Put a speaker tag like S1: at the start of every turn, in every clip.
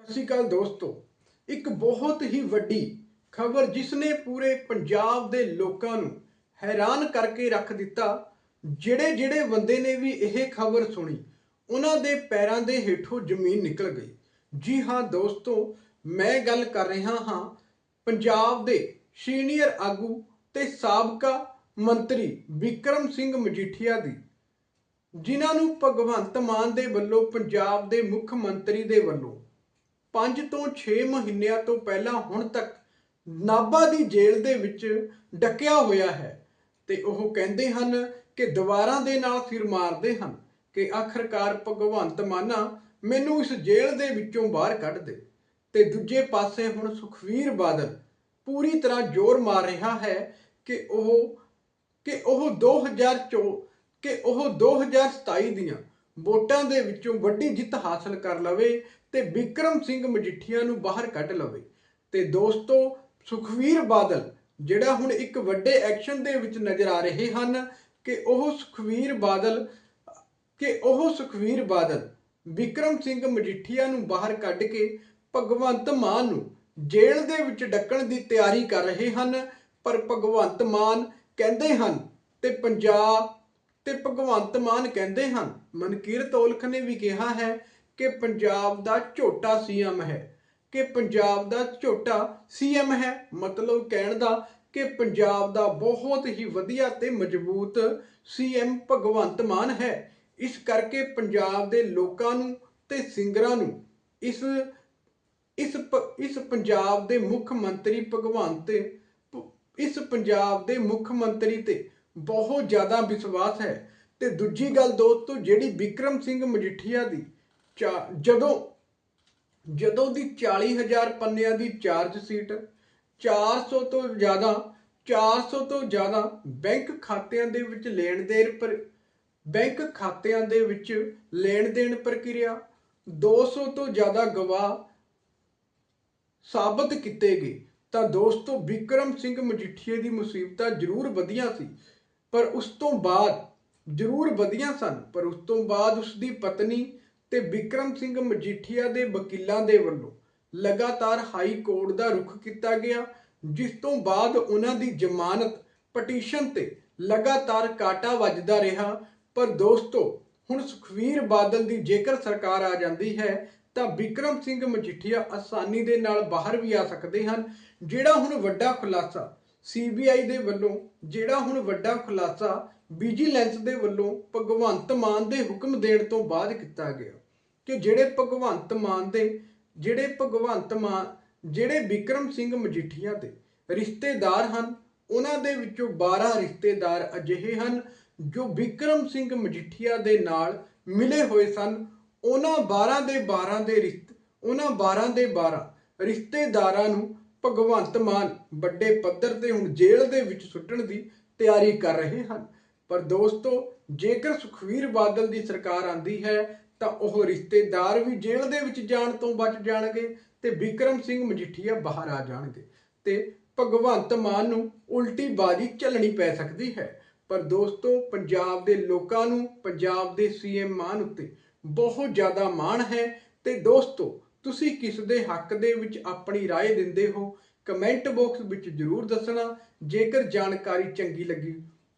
S1: ਸਤਿ ਸ਼੍ਰੀ ਅਕਾਲ ਦੋਸਤੋ। ਇੱਕ ਬਹੁਤ ਹੀ ਵੱਡੀ ਖਬਰ ਜਿਸ ਨੇ ਪੂਰੇ ਪੰਜਾਬ ਦੇ ਲੋਕਾਂ ਨੂੰ ਹੈਰਾਨ ਕਰਕੇ ਰੱਖ ਦਿੱਤਾ ਜਿਹੜੇ ਜਿਹੜੇ ਬੰਦੇ ਨੇ ਵੀ ਇਹ ਖਬਰ ਸੁਣੀ, ਉਹਨਾਂ ਦੇ ਪੈਰਾਂ ਦੇ ਹੇਠੋਂ ਜ਼ਮੀਨ ਨਿਕਲ ਗਈ। ਜੀ ਹਾਂ ਦੋਸਤੋ, ਮੈਂ ਗੱਲ ਕਰ ਰਿਹਾ ਹਾਂ ਪੰਜਾਬ ਦੇ ਸੀਨੀਅਰ ਆਗੂ ਤੇ ਸਾਬਕਾ ਮੰਤਰੀ ਵਿਕਰਮ ਸਿੰਘ ਮਜੀਠੀਆ ਦੀ, ਜਿਨ੍ਹਾਂ ਨੂੰ ਭਗਵੰਤ ਮਾਨ ਦੇ ਵੱਲੋਂ ਪੰਜਾਬ ਦੇ ਮੁੱਖ ਮੰਤਰੀ ਦੇ ਵੱਲੋਂ 5 ਤੋਂ 6 ਮਹੀਨਿਆਂ ਤੋਂ ਪਹਿਲਾਂ ਹੁਣ ਤੱਕ ਨਾਭਾ ਦੀ ਜੇਲ੍ਹ ਦੇ ਵਿੱਚ ਡੱਕਿਆ ਹੋਇਆ ਹੈ ਤੇ ਉਹ ਕਹਿੰਦੇ ਹਨ ਕਿ ਦੀਵਾਰਾਂ ਦੇ ਨਾਲ ਸਿਰ ਮਾਰਦੇ ਹਨ ਕਿ ਆਖਰਕਾਰ ਭਗਵੰਤ ਮਾਨਾ ਮੈਨੂੰ ਇਸ ਜੇਲ੍ਹ ਦੇ ਵਿੱਚੋਂ ਬਾਹਰ ਕੱਢ ਦੇ। ਤੇ ਦੂਜੇ ਪਾਸੇ ਹੁਣ ਸੁਖਵੀਰ ਬਾਦਲ ਪੂਰੀ ਤਰ੍ਹਾਂ ਜ਼ੋਰ ਮਾਰ ਰਿਹਾ ਹੈ ਕਿ ਉਹ ਕਿ ਉਹ 2024 ਕਿ ਉਹ 2027 ਦੀਆਂ ਵੋਟਾਂ ਦੇ ਵਿੱਚੋਂ ਵੱਡੀ ਜਿੱਤ ਹਾਸਲ ਕਰ ਲਵੇ ਤੇ ਵਿਕਰਮ ਸਿੰਘ ਮਜੀਠੀਆ ਨੂੰ ਬਾਹਰ ਕੱਢ ਲਵੇ। ਤੇ ਦੋਸਤੋ, ਸੁਖਵੀਰ ਬਾਦਲ, ਜਿਹੜਾ ਹੁਣ ਇੱਕ ਵੱਡੇ ਐਕਸ਼ਨ ਦੇ ਵਿੱਚ ਨਜ਼ਰ ਆ ਰਹੇ ਹਨ, ਕਿ ਉਹ ਸੁਖਵੀਰ ਬਾਦਲ, ਕਿ ਉਹ ਸੁਖਵੀਰ ਬਾਦਲ ਵਿਕਰਮ ਸਿੰਘ ਮਜੀਠੀਆ ਨੂੰ ਬਾਹਰ ਕੱਢ ਕੇ ਭਗਵੰਤ ਮਾਨ ਨੂੰ ਜੇਲ੍ਹ ਦੇ ਵਿੱਚ ਡੱਕਣ ਦੀ ਤਿਆਰੀ ਕਰ ਰਹੇ ਹਨ। ਪਰ ਭਗਵੰਤ ਮਾਨ ਕਹਿੰਦੇ ਹਨ, ਤੇ ਪੰਜਾਬ ਤੇ ਭਗਵੰਤ ਮਾਨ ਕਹਿੰਦੇ ਹਨ ਮਨਕੀਰਤ ਔਲਖ ਨੇ ਵੀ ਕਿਹਾ ਹੈ ਕਿ ਪੰਜਾਬ ਦਾ ਝੋਟਾ ਸੀਐਮ ਹੈ। ਕਿ ਪੰਜਾਬ ਦਾ ਝੋਟਾ ਸੀਐਮ ਹੈ, ਮਤਲਬ ਕਹਿਣ ਦਾ ਕਿ ਪੰਜਾਬ ਦਾ ਬਹੁਤ ਹੀ ਵਧੀਆ ਤੇ ਮਜ਼ਬੂਤ ਸੀਐਮ ਭਗਵੰਤ ਮਾਨ ਹੈ। ਇਸ ਕਰਕੇ ਪੰਜਾਬ ਦੇ ਲੋਕਾਂ ਨੂੰ ਤੇ ਸਿੰਗਰਾਂ ਨੂੰ ਇਸ ਇਸ ਇਸ ਪੰਜਾਬ ਦੇ ਮੁੱਖ ਮੰਤਰੀ ਭਗਵੰਤ, ਇਸ ਪੰਜਾਬ ਦੇ ਮੁੱਖ ਮੰਤਰੀ ਤੇ ਬਹੁਤ ਜ਼ਿਆਦਾ ਵਿਸ਼ਵਾਸ ਹੈ। ਤੇ ਦੂਜੀ ਗੱਲ ਦੋਸਤੋ, ਜਿਹੜੀ ਵਿਕਰਮ ਸਿੰਘ ਮਜੀਠੀਆ ਦੀ ਜਦੋਂ ਜਦੋਂ ਦੀ 40000 ਪੰਨਿਆਂ ਦੀ ਚਾਰਜ ਸੀਟ 400 ਤੋਂ ਜ਼ਿਆਦਾ 400 ਤੋਂ ਜ਼ਿਆਦਾ ਬੈਂਕ ਖਾਤਿਆਂ ਦੇ ਵਿੱਚ ਲੈਣ ਦੇਣ ਪਰ, ਬੈਂਕ ਖਾਤਿਆਂ ਦੇ ਵਿੱਚ ਲੈਣ ਦੇਣ ਪ੍ਰਕਿਰਿਆ 200 ਤੋਂ ਜ਼ਿਆਦਾ ਗਵਾਹ ਸਾਬਤ ਕੀਤੇ ਗਏ। ਤਾਂ ਦੋਸਤੋ, ਵਿਕਰਮ ਸਿੰਘ ਮਜੀਠੀਏ ਦੀ ਮੁਸੀਬਤਾਂ ਜ਼ਰੂਰ ਵਧੀਆਂ ਸੀ। ਪਰ ਉਸ ਤੋਂ ਬਾਅਦ ਜ਼ਰੂਰ ਵਧੀਆਂ ਸਨ, ਪਰ ਉਸ ਤੋਂ ਬਾਅਦ ਉਸ ਦੀ ਪਤਨੀ ਤੇ ਵਿਕਰਮ ਸਿੰਘ ਮਜੀਠੀਆ ਦੇ ਵਕੀਲਾਂ ਦੇ ਵੱਲੋਂ ਲਗਾਤਾਰ ਹਾਈ ਕੋਰਟ ਦਾ ਰੁਖ ਕੀਤਾ ਗਿਆ, ਜਿਸ ਤੋਂ ਬਾਅਦ ਉਹਨਾਂ ਦੀ ਜ਼ਮਾਨਤ ਪਟੀਸ਼ਨ ਤੇ ਲਗਾਤਾਰ ਕਾਟਾ ਵੱਜਦਾ ਰਿਹਾ। ਪਰ ਦੋਸਤੋ, ਹੁਣ ਸੁਖਵੀਰ ਬਾਦਲ ਦੀ ਜੇਕਰ ਸਰਕਾਰ ਆ ਜਾਂਦੀ ਹੈ, ਤਾਂ ਵਿਕਰਮ ਸਿੰਘ ਮਜੀਠੀਆ ਆਸਾਨੀ ਦੇ ਨਾਲ ਬਾਹਰ ਵੀ ਆ ਸਕਦੇ ਹਨ, ਜਿਹੜਾ ਹੁਣ ਵੱਡਾ ਖੁਲਾਸਾ ਸੀਬੀਆਈ ਦੇ ਵੱਲੋਂ ਜਿਹੜਾ ਹੁਣ ਵੱਡਾ ਖੁਲਾਸਾ ਵਿਜੀਲੈਂਸ ਦੇ ਵੱਲੋਂ ਭਗਵੰਤ ਮਾਨ ਦੇ ਹੁਕਮ ਦੇਣ ਤੋਂ ਬਾਅਦ ਕੀਤਾ ਗਿਆ ਕਿ ਜਿਹੜੇ ਭਗਵੰਤ ਮਾਨ ਦੇ, ਜਿਹੜੇ ਭਗਵੰਤ ਮਾਨ, ਜਿਹੜੇ ਵਿਕਰਮ ਸਿੰਘ ਮਜੀਠੀਆ ਦੇ ਰਿਸ਼ਤੇਦਾਰ ਹਨ, ਉਹਨਾਂ ਦੇ ਵਿੱਚੋਂ 12 ਰਿਸ਼ਤੇਦਾਰ ਅਜਿਹੇ ਹਨ ਜੋ ਵਿਕਰਮ ਸਿੰਘ ਮਜੀਠੀਆ ਦੇ ਨਾਲ ਮਿਲੇ ਹੋਏ ਸਨ। ਉਹਨਾਂ 12 ਦੇ 12 ਦੇ ਰਿਸ਼ਤੇ, ਉਹਨਾਂ 12 ਦੇ 12 ਰਿਸ਼ਤੇਦਾਰਾਂ ਨੂੰ ਭਗਵੰਤ ਮਾਨ ਵੱਡੇ ਪੱਧਰ ਤੇ ਹੁਣ ਜੇਲ੍ਹ ਦੇ ਵਿੱਚ ਸੁੱਟਣ ਦੀ ਤਿਆਰੀ ਕਰ ਰਹੇ ਹਨ। ਪਰ ਦੋਸਤੋ, ਜੇਕਰ ਸੁਖਵੀਰ ਬਾਦਲ ਦੀ ਸਰਕਾਰ ਆਂਦੀ ਹੈ, ਤਾਂ ਉਹ ਰਿਸ਼ਤੇਦਾਰ ਵੀ ਜੇਲ੍ਹ ਦੇ ਵਿੱਚ ਜਾਣ ਤੋਂ ਬਚ ਜਾਣਗੇ ਤੇ ਵਿਕਰਮ ਸਿੰਘ ਮਜੀਠੀਆ ਬਾਹਰ ਆ ਜਾਣਗੇ ਤੇ ਭਗਵੰਤ ਮਾਨ ਨੂੰ ਉਲਟੀ ਬਾਜੀ ਚੱਲਣੀ ਪੈ ਸਕਦੀ ਹੈ। ਪਰ ਦੋਸਤੋ, ਪੰਜਾਬ ਦੇ ਲੋਕਾਂ ਨੂੰ, ਪੰਜਾਬ ਦੇ ਸੀਐਮ ਮਾਨ ਉੱਤੇ ਬਹੁਤ ਜ਼ਿਆਦਾ ਮਾਣ ਹੈ ਤੇ ਦੋਸਤੋ ਤੁਸੀਂ ਕਿਸ ਦੇ ਹੱਕ ਦੇ ਵਿੱਚ ਆਪਣੀ رائے ਦਿੰਦੇ ਹੋ ਕਮੈਂਟ ਬਾਕਸ ਵਿੱਚ ਜਰੂਰ ਦੱਸਣਾ ਜੇਕਰ ਜਾਣਕਾਰੀ ਚੰਗੀ ਲੱਗੀ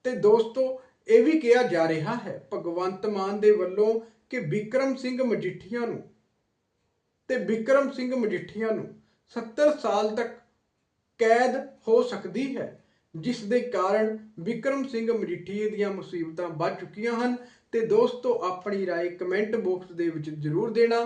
S1: ਤੇ ਦੋਸਤੋ ਇਹ ਵੀ ਕਿਹਾ ਜਾ ਰਿਹਾ ਹੈ ਭਗਵੰਤ ਮਾਨ ਦੇ ਵੱਲੋਂ ਕਿ ਵਿਕਰਮ ਸਿੰਘ ਮਜੀਠੀਆ ਨੂੰ ਤੇ ਵਿਕਰਮ ਸਿੰਘ ਮਜੀਠੀਆ ਨੂੰ 70 ਸਾਲ ਤੱਕ ਕੈਦ ਹੋ ਸਕਦੀ ਹੈ ਜਿਸ ਦੇ ਕਾਰਨ ਵਿਕਰਮ ਸਿੰਘ ਮਜੀਠੀਏ ਦੀਆਂ ਮੁਸੀਬਤਾਂ ਵੱਧ ਚੁੱਕੀਆਂ ਹਨ ਤੇ ਦੋਸਤੋ ਆਪਣੀ رائے ਕਮੈਂਟ ਬਾਕਸ ਦੇ ਵਿੱਚ ਜਰੂਰ ਦੇਣਾ